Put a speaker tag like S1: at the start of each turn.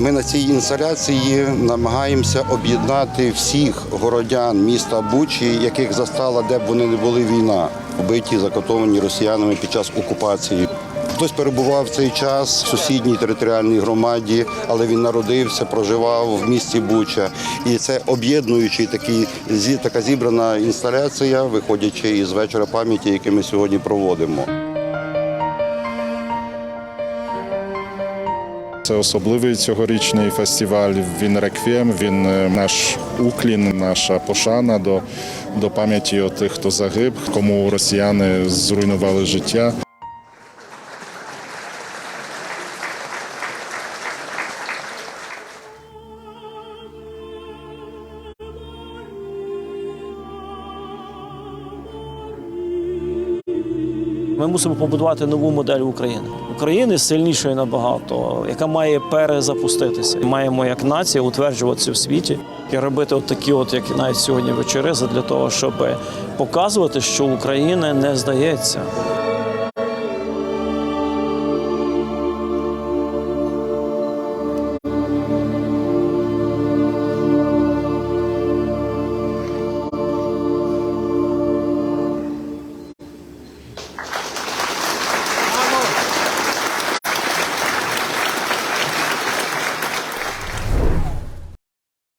S1: Ми на цій інсталяції намагаємося об'єднати всіх городян міста Бучі, яких застала, де б вони не були війна, вбиті, закатовані росіянами під час окупації. Хтось перебував цей час в сусідній територіальній громаді, але він народився, проживав в місті Буча. І це об'єднуючий такий така зібрана інсталяція, виходячи із вечора пам'яті, який ми сьогодні проводимо.
S2: Це особливий цьогорічний фестиваль. Він реквієм, він е, наш уклін, наша пошана до, до пам'яті тих, хто загиб, кому росіяни зруйнували життя.
S3: Ми мусимо побудувати нову модель України. України сильнішої набагато, яка має перезапуститися. Маємо як нація утверджуватися в світі і робити от такі, от як навіть сьогодні вечори, для того, щоб показувати, що Україна не здається.